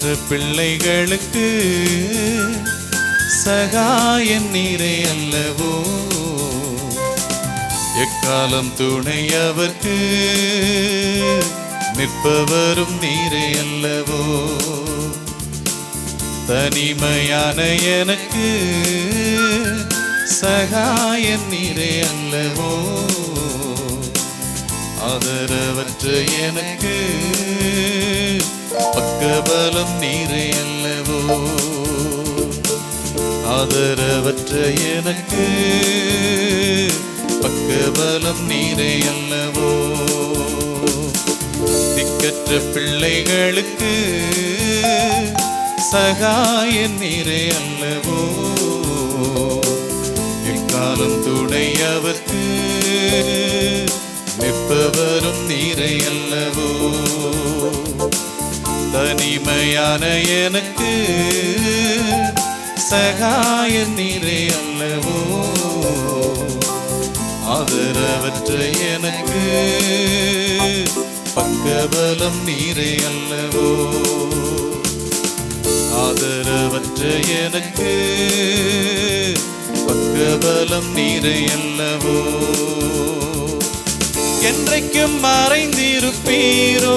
திக்கற்ற பிள்ளைகளுக்கு சகாயன் நீரே அல்லவோ? எக்காலம் துணை அவர்க்கு நிற்பவரும் நீரே அல்லவோ? தனிமையான எனக்கு சகாயன் நீரே அல்லவோ? ஆதரவற்ற எனக்கு பக்கபலம் நீரே அல்லவோ? ஆதரவற்ற எனக்கு பக்கபலம் நீரே அல்லவோ? திக்கற்ற பிள்ளைகளுக்கு சகாய நீரே அல்லவோ? எக்காலம் துணையவர்க்கு தான எனக்கு சகாய நீரே அல்லவோ? ஆதரவற்ற எனக்கு பக்கபலம் நீரே அல்லவோ? ஆதரவற்ற எனக்கு பக்கபலம் நீரே அல்லவோ? என்றைக்கும் மறைந்திருப்பீரோ?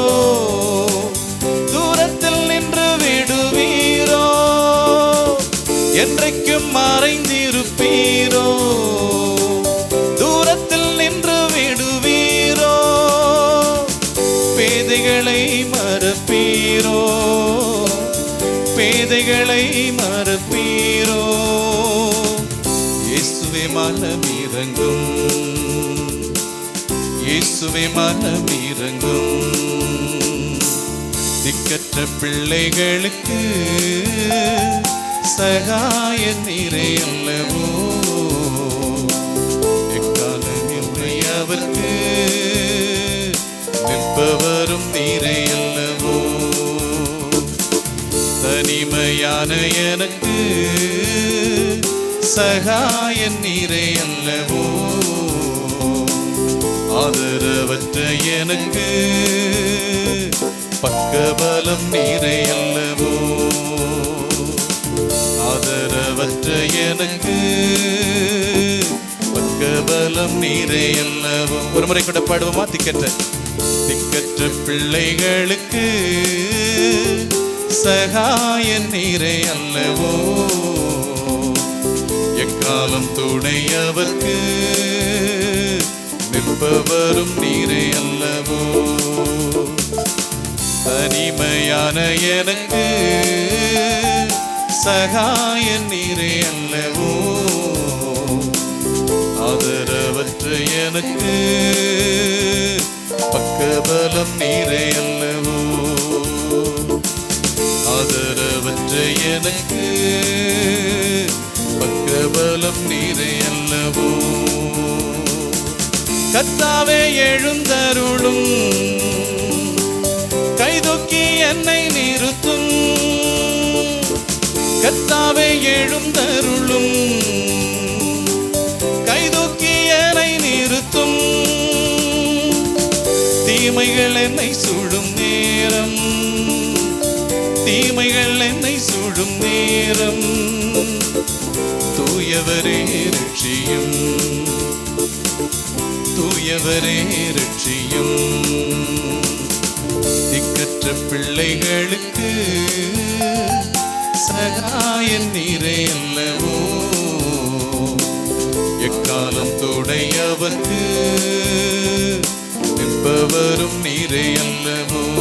பேதைகளை மறப்பீரோ? இயேசுவே மனம் இறங்கும் இயேசுவே மனம் இறங்கும் திக்கற்ற பிள்ளைகளுக்கு சகாய நிறையல்லவோ? எக்கால எக்காலம் இல்லை நிற்பவரும் தனிமையான எனக்கு சகாயன் நீரே அல்லவோ ஆதரவற்ற எனக்கு பக்கபலம் நீரே அல்லவோ ஆதரவற்ற எனக்கு பக்கபலம் நீரே அல்லவோ ஒரு முறை கூட பாடுவோமா? திக்கற்ற திக்கற்ற பிள்ளைகளுக்கு சகாயன் நீரே அல்லவோ? எக்காலம் துணையவர்க்கு நிற்பவரும் நீரே அல்லவோ? தனிமையான எனக்கு சகாயன் நீரே அல்லவோ? ஆதரவற்ற எனக்கு பக்கபலம் நீரே அல்லவோ? எனக்கு பக்கபலம் நீரே அல்லவோ? கத்தாவே எழுந்தருளும். கைதொக்கி என்னை நிறுத்தும். கத்தாவே எழுந்தருளும். கைதொக்கி என்னை நிறுத்தும். தீமைகள் என்னை சுடும் நேரம். தீமைகள் என்னை சுடும் நேரம். தூயவரே ரட்சியும். தூயவரே ரட்சியும். திக்கற்ற பிள்ளைகளுக்கு சகாயன் நீரே அல்லவோ? எக்காலம் துடையவர்க்கு நிற்பவரும் நீரே அல்லவோ?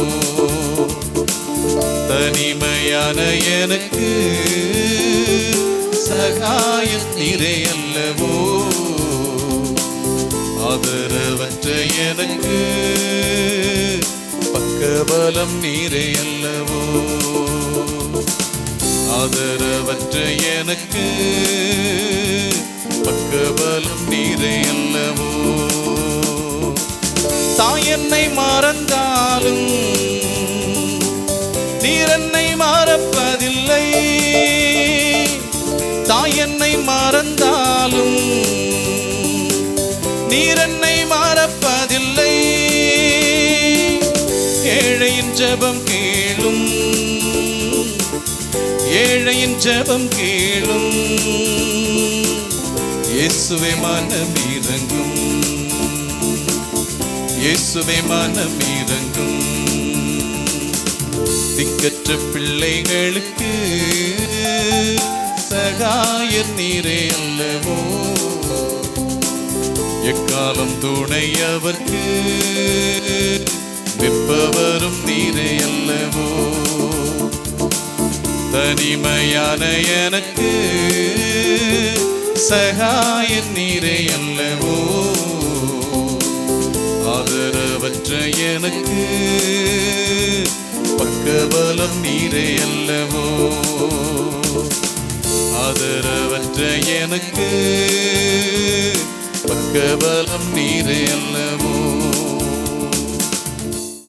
தனிமையான எனக்கு சகாயம் நிறையல்லவோ? ஆதரவற்ற எனக்கு பக்கபலம் நீரே ஆதரவற்ற எனக்கு பக்கபலம் நீரே அல்லவோ தாய் என்னை மறந்தாலும் ஜெபம் கேளும். ஏழையின் ஜெபம் கேளும். இயேசுவே மனம் இறங்கும். இயேசுவே மனம் இறங்கும். திக்கற்ற பிள்ளைகளுக்கு சகாய நீரே அல்லவோ? எக்காலம் துணையவர்க்கு அவர்க்கு நிற்பவரும் நீரே அல்லவோ? தனிமையான எனக்கு சகாயர் நீரே அல்லவோ? ஆதரவற்ற எனக்கு பக்கபலம் நீரே அல்லவோ? ஆதரவற்ற எனக்கு பக்கபலம் நீரே அல்லவோ?